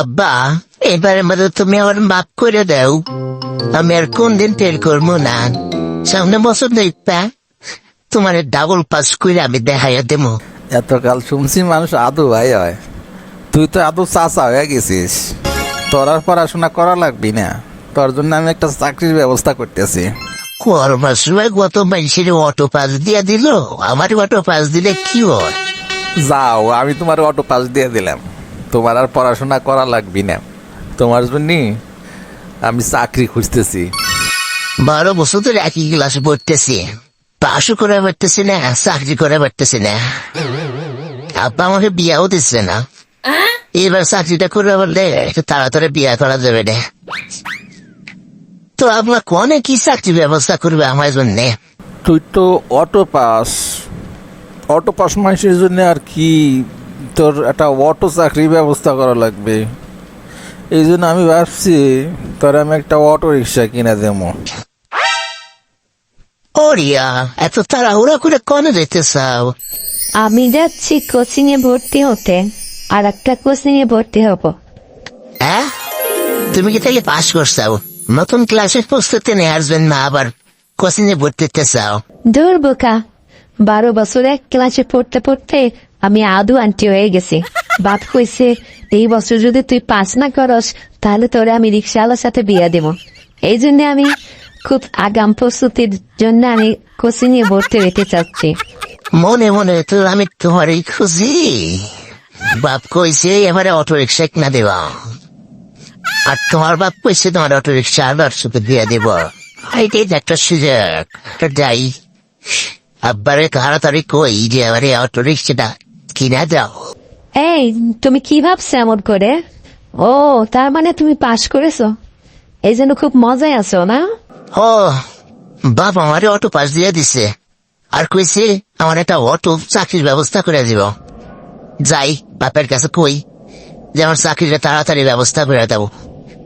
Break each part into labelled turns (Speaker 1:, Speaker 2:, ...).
Speaker 1: আব্বা এবারে মধ্যে তুমি আমার মাফ করে দাও। আমি আর কোনদিন ফেল করব না। সামনে বছর দেখবা তোমার ডাবল পাস করে আমি দেখাইয়া দেবো।
Speaker 2: এতকাল শুনছি মানুষ আদৌ ভাই হয়। তুই তো আদৌ চাচা হয়ে গেছিস। তোর আর পড়াশোনা করা লাগবি না। তোর জন্য আমি একটা চাকরির ব্যবস্থা করতেছি।
Speaker 1: কর্মার সময় গত মানুষের অটো পাস দিয়া দিল? আমার অটো পাস দিলে কি হয়?
Speaker 2: যাও আমি তোমার অটো পাস দিয়ে দিলাম। তোমার আর পড়াশোনা করা লাগবি না। তোমার জন্য আমি চাকরি খুঁজতেছি।
Speaker 1: বারো বছর ধরে একই ক্লাসে পড়তেছি। পাশও করে পারতেছি না চাকরি করে পারতেছি না। আব্বা আমাকে বিয়াও দিচ্ছে না। এবার চাকরিটা করে বললে একটু তাড়াতাড়ি বিয়া করা যাবে না। তো আপনার কনে কি চাকরি ব্যবস্থা করবে আমার জন্য?
Speaker 2: তুই তো অটো পাস অটো পাস মানুষের জন্য আর কি তোর একটা অটো চাকরির ব্যবস্থা করা লাগবে। এই জন্য আমি ভাবছি তোর আমি একটা অটো রিক্সা কিনে দেবো।
Speaker 1: ওরিয়া এত তাড়াহুড়া করে কনে যেতে চাও?
Speaker 3: আমি যাচ্ছি কোচিং এ ভর্তি হতে আর একটা কোচিং এ ভর্তি হব।
Speaker 1: হ্যাঁ তুমি কি তাহলে পাশ করছাও? নতুন ক্লাসের প্রস্তুতি নিয়ে আসবেন না আবার কোচিংয়ে ভর্তি হতে চাও?
Speaker 3: দূর বোকা বারো বছর এক ক্লাসে পড়তে পড়তে আমি আদু আন্টি হয়ে গেছি। বাপ কইছে, এই বছর যদি তুই পাস না করস, তাহলে তোরে আমি রিক্সাওয়ালার সাথে বিয়ে দেব। এই জন্য আমি খুব আগাম প্রস্তুতির জন্য আমি কোচিং এ ভর্তি হতে চাচ্ছি।
Speaker 1: মনে মনে তো আমি তোমারই খুশি বাপ কইছে, এবারে অটো রিক্সা কিনা দেবা। আর তোমার বাপ কইছে, তোমার অটো রিক্সা সুপে দিয়ে দেব। এটাই একটা সুযোগ। যাই। আব্বারে তাড়াতাড়ি কই যে, এবারে অটো রিক্সাটা কিনা দাও।
Speaker 3: এই তুমি কি ভাবছ এমন করে? ও তার মানে তুমি পাশ করেছ। এই জন্য খুব মজায় আছো না?
Speaker 1: ও বাপ আমারে অটো পাস দিয়ে দিছে। আর কইছে আমার একটা অটো চাকরির ব্যবস্থা করে দিব। যাই বাপের কাছে কই যে আমার চাকরিটা তাড়াতাড়ি ব্যবস্থা করে দেবো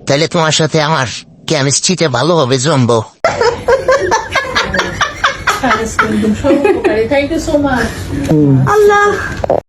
Speaker 1: তাহলে তোমার সাথে আমার কেমিস্ট্রিতে ভালো হবে জমবো।
Speaker 4: Much.